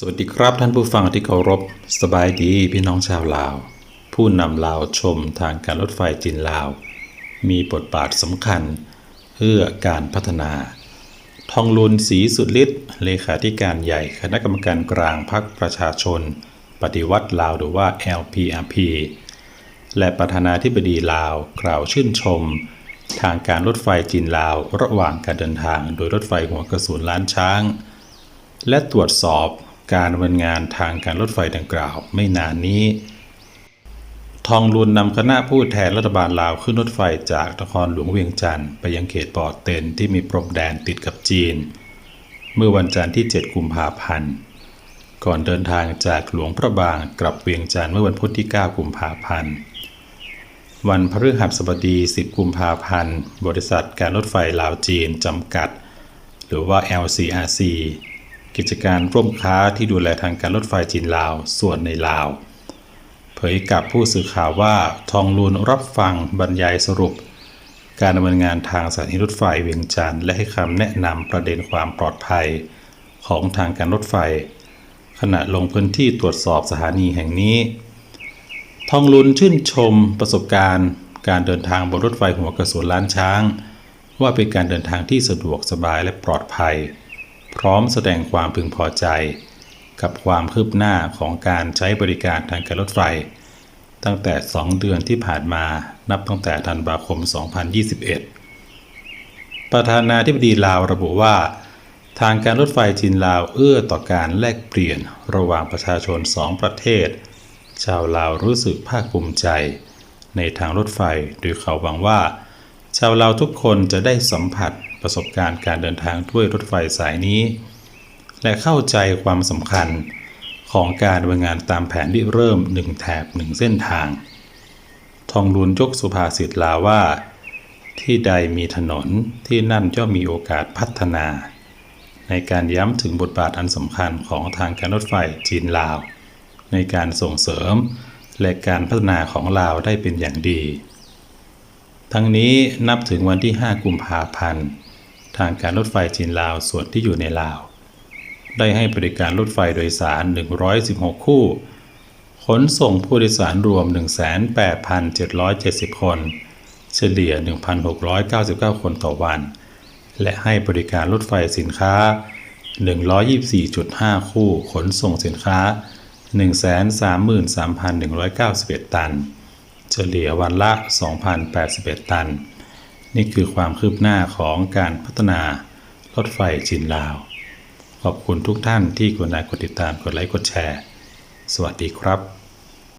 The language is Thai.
สวัสดีครับท่านผู้ฟังที่เคารพสบายดีพี่น้องชาวลาว ผู้นำลาวชมทางการรถไฟจีนลาว มีบทบาทสำคัญเพื่อการพัฒนา ทองลุนศรีสุดฤทธิ์เลขาธิการใหญ่คณะกรรมการกลางพรรคประชาชน ปฏิวัติลาวหรือว่า LPRP และประธานาธิบดีลาวกล่าวชื่นชม ทางการรถไฟจีนลาว ระหว่างการเดินทางโดยรถไฟหัวกระสุนล้านช้าง และตรวจสอบ การดำเนินงานทางการรถไฟดังกล่าวไม่นานนี้ ทองลุนนำคณะผู้แทนรัฐบาลลาวขึ้นรถไฟจากนครหลวงเวียงจันทร์ไปยังเขตปอดเต็นที่มีพรมแดนติดกับจีน เมื่อวันจันทร์ที่ 7 กุมภาพันธ์ ก่อนเดินทางจากหลวงพระบางกลับเวียงจันทร์เมื่อวันพุธที่ 9 กุมภาพันธ์วันพฤหัสบดี 10 กุมภาพันธ์ บริษัทการรถไฟลาวจีนจำกัด หรือว่า LCRC กิจการร่วมค้าที่ดูแลทางการรถไฟจีนลาว ส่วนในลาว เผยกับผู้สื่อข่าวว่าทองลูนรับฟังบรรยายสรุป การดำเนินงานทางสถานีรถไฟเวียงจันทร์และให้คำแนะนำประเด็นความปลอดภัย ของทางการรถไฟ ขณะลงพื้นที่ตรวจสอบสถานีแห่งนี้ ทองลุนชื่นชมประสบการณ์ การเดินทางบนรถไฟหัวกระสุนล้านช้าง ว่าเป็นการเดินทางที่สะดวกสบายและปลอดภัย พร้อมแสดงความพึงพอใจ กับความคืบหน้าของการใช้บริการทางการรถไฟ ตั้งแต่ 2 เดือนที่ผ่านมานับตั้งแต่ธันวาคม 2021 ประธานาธิบดีลาวระบุว่า ทางการรถไฟจีนลาวเอื้อต่อการแลกเปลี่ยนระหว่างประชาชนสองประเทศ ชาวลาวรู้สึกภาคภูมิใจ ในทางรถไฟโดยเขาหวังว่า ชาวลาวทุกคนจะได้สัมผัส ประสบการณ์การเดินทางด้วยรถไฟสายนี้ และเข้าใจความสำคัญของการดำเนินงานตามแผนที่เริ่มหนึ่งแถบหนึ่งเส้นทาง ทองลุนยกสุภาษิตลาวว่า ที่ใดมีถนนที่นั่นย่อมมีโอกาสพัฒนา ในการย้ำถึงบทบาทอันสำคัญของทางการรถไฟจีนลาว ในการส่งเสริมและการพัฒนาของลาวได้เป็นอย่างดี ทั้งนี้นับถึงวันที่ 5 กุมภาพันธ์ ทางการรถไฟจีนลาวส่วนที่อยู่ในลาว ได้ให้บริการรถไฟโดยสาร 116 คู่ ขนส่งผู้โดยสารรวม 18,770 คน เฉลี่ย 1,699 คนต่อวัน และให้บริการรถไฟสินค้า 124.5 คู่ ขนส่งสินค้า 133,191 ตัน เฉลี่ยวันละ 2,081 ตัน นี่คือความคืบหน้าของการพัฒนารถไฟจีนลาว ขอบคุณทุกท่านที่กดไลค์กดติดตามกดไลค์กดแชร์ สวัสดีครับ